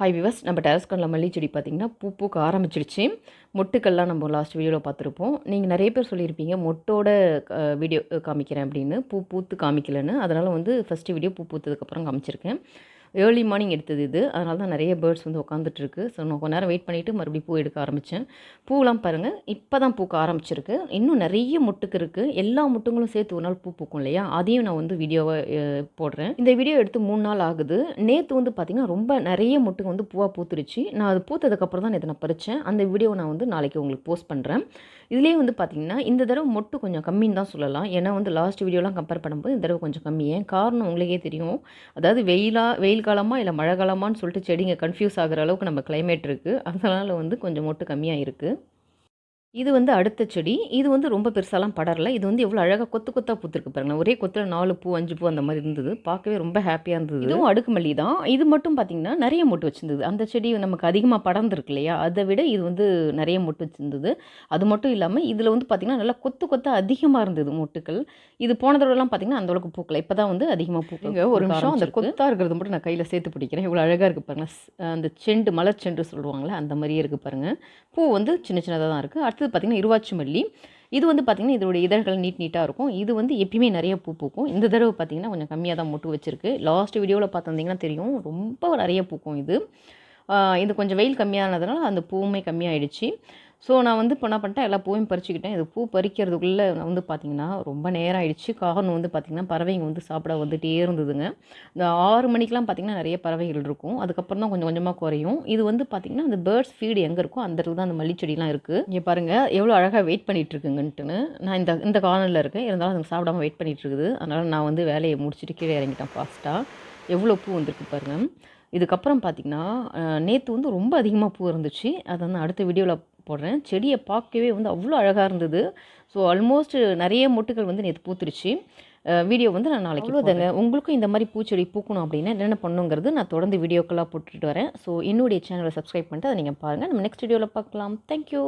Hi விவஸ் நம்ம டெரஸ்கனில் மல்லி செடி பார்த்திங்கன்னா பூ பூக்க ஆரம்பிச்சிருச்சு. மொட்டுக்கள்லாம் நம்ம லாஸ்ட் வீடியோவில் பார்த்துருப்போம் நீங்கள் நிறைய பேர் சொல்லியிருப்பீங்க மொட்டோட வீடியோ காமிக்கிறேன் அப்படின்னு. பூ பூத்து காமிக்கலன்னு. அதனால் வந்து ஃபஸ்ட்டு வீடியோ பூ பூத்ததுக்கப்புறம் காமிச்சிருக்கேன். ஏர்லி மார்னிங் எடுத்தது இது. அதனால தான் நிறைய பேர்ட்ஸ் வந்து உட்காந்துட்டுருக்கு ஸோ நான் கொஞ்ச நேரம் வெயிட் பண்ணிவிட்டு மறுபடியும் பூ எடுக்க ஆரம்பித்தேன் பூலாம் பாருங்கள் இப்போ தான் பூக்க ஆரம்பிச்சிருக்கு. இன்னும் நிறைய முட்டுக்கு இருக்குது எல்லா முட்டுங்களும் சேர்த்து ஒரு நாள் பூ பூக்கும் இல்லையா? அதையும் நான் வந்து வீடியோவை போடுறேன். இந்த வீடியோ எடுத்து மூணு நாள் ஆகுது. நேற்று வந்து பார்த்திங்கன்னா ரொம்ப நிறைய முட்டுக்கு வந்து பூவாக பூத்துருச்சு. நான் அது பூத்ததுக்கப்புறம் தான் இதை நான் பறித்தேன் அந்த வீடியோவை நான் வந்து நாளைக்கு உங்களுக்கு போஸ்ட் பண்ணுறேன் இதுலேயே வந்து பார்த்திங்கன்னா இந்த தடவை மொட்டு கொஞ்சம் கம்மின்னு தான் சொல்லலாம். ஏன்னா வந்து லாஸ்ட் வீடியோலாம் கம்பேர் பண்ணும்போது இந்த தடவை கொஞ்சம் கம்மி. ஏன்? காரணம் உங்களுக்கே தெரியும். அதாவது வெயிலாக வெயில் வெயில் காலமாக இல்லை மழை காலமான்னு சொல்லிட்டு செடிங்க கன்ஃபியூஸ் ஆகுற அளவுக்கு நம்ம கிளைமேட் இருக்குது அதனால் வந்து கொஞ்சம் மொட்டு கம்மியாக இருக்குது இது வந்து அடுத்த செடி. இது வந்து ரொம்ப பெருசாலாம் படரல. இது வந்து எவ்வளோ அழகாக கொத்து கொத்தாக பூத்துருக்கு பாருங்க. ஒரே கொத்தில் நாலு பூ அஞ்சு பூ அந்த மாதிரி இருந்தது. பார்க்கவே ரொம்ப ஹாப்பியாக இருந்தது. இதுவும் அடுக்குமல்லி தான். இது மட்டும் பார்த்தீங்கன்னா நிறைய மொட்டு வச்சிருந்தது. அந்த செடி நமக்கு அதிகமாக படர்ந்துருக்கு இல்லையா? அதை விட இது வந்து நிறைய மொட்டு வச்சிருந்தது. அது மட்டும் இல்லாமல் இதில் வந்து பார்த்திங்கன்னா நல்லா கொத்து கொத்தா அதிகமாக இருந்தது மொட்டுக்கள். இது போன தடவைலாம் பார்த்தீங்கன்னா அந்த அளவுக்கு பூக்கல. இப்போ தான் வந்து அதிகமாக பூக்கல ஒரு நிமிஷம் அந்த கொத்தாக இருக்கிறது மட்டும் நான் கையில் சேர்த்து பிடிக்கிறேன். இவ்வளோ அழகாக இருக்குது பாருங்க. ஸ்- அந்த செண்டு மலர் செண்டு சொல்லுவாங்கள்ல அந்த மாதிரியே இருக்குது பாருங்க. பூ வந்து சின்ன சின்னதாக தான் இருக்குது அடுத்தது பார்த்திங்கன்னா இருவாச்சி மல்லி. இது வந்து பார்த்திங்கன்னா இதோட இதழ்கள் நீட் நீட்டாக இருக்கும். இது வந்து எப்பயுமே நிறைய பூ பூக்கும். இந்த தடவை பார்த்திங்கன்னா கொஞ்சம் கம்மியாக தான் மொட்டு வச்சுருக்கு. லாஸ்ட் வீடியோவில் பார்த்துருந்திங்கன்னா தெரியும். ரொம்ப நிறைய பூக்கும் இது. இது கொஞ்சம் வெயில் கம்மியானதுனால அந்த பூவுமே கம்மியாயிடுச்சு. ஸோ நான் வந்து இப்போ என்ன பண்ணிட்டேன்? எல்லா பூவையும் பறிச்சுக்கிட்டேன். இது பூ பறிக்கிறதுக்குள்ளே நான் வந்து பார்த்திங்கன்னா ரொம்ப நேரம் ஆயிடுச்சு. காரணம் வந்து பார்த்திங்கன்னா பறவைங்க வந்து சாப்பிட வந்துகிட்டே இருந்ததுங்க. இந்த ஆறு மணிக்கெலாம் பார்த்திங்கன்னா நிறைய பறவைகள் இருக்கும். அதுக்கப்புறம் தான் கொஞ்சம் கொஞ்சமாக குறையும். இது வந்து பார்த்திங்கன்னா அந்த பேர்ட்ஸ் ஃபீடு எங்கே இருக்கோ அந்த இடத்துல தான் அந்த மல்லிச்செடிலாம் இருக்குது இங்கே பாருங்கள் எவ்வளோ அழகாக வெயிட் பண்ணிகிட்ருக்குங்கன்ட்டுன்னு நான் இந்த இந்த கார்னரில் இருக்கேன். இருந்தாலும் அதுங்க சாப்பிடாம வெயிட் பண்ணிகிட்ருக்குது அதனால் நான் வந்து வேலையை முடிச்சுட்டு கீழே இறங்கிட்டேன் ஃபாஸ்ட்டாக எவ்வளோ பூ வந்திருக்கு பாருங்கள் இதுக்கப்புறம் பார்த்திங்கன்னா நேற்று வந்து ரொம்ப அதிகமாக பூ இருந்துச்சு. அதை வந்து அடுத்த வீடியோவில் போடுறேன். செடியை பார்க்கவே வந்து அவ்வளோ அழகாக இருந்தது. ஸோ ஆல்மோஸ்ட் நிறைய மொட்டுகள் வந்து நேற்று பூத்துருச்சு. வீடியோ வந்து நான் நாளைக்கு அவ்வளோதாங்க உங்களுக்கும் இந்த மாதிரி பூச்செடி பூக்கணும் அப்படின்னா என்னென்ன பண்ணுங்கிறது நான் தொடர்ந்து வீடியோக்கெல்லாம் போட்டுட்டு வரேன். ஸோ என்னுடைய சேனலை சப்ஸ்கிரைப் பண்ணிட்டு அதை நீங்கள் பாருங்கள் நம்ம நெக்ஸ்ட் வீடியோவில் பார்க்கலாம். தேங்க்யூ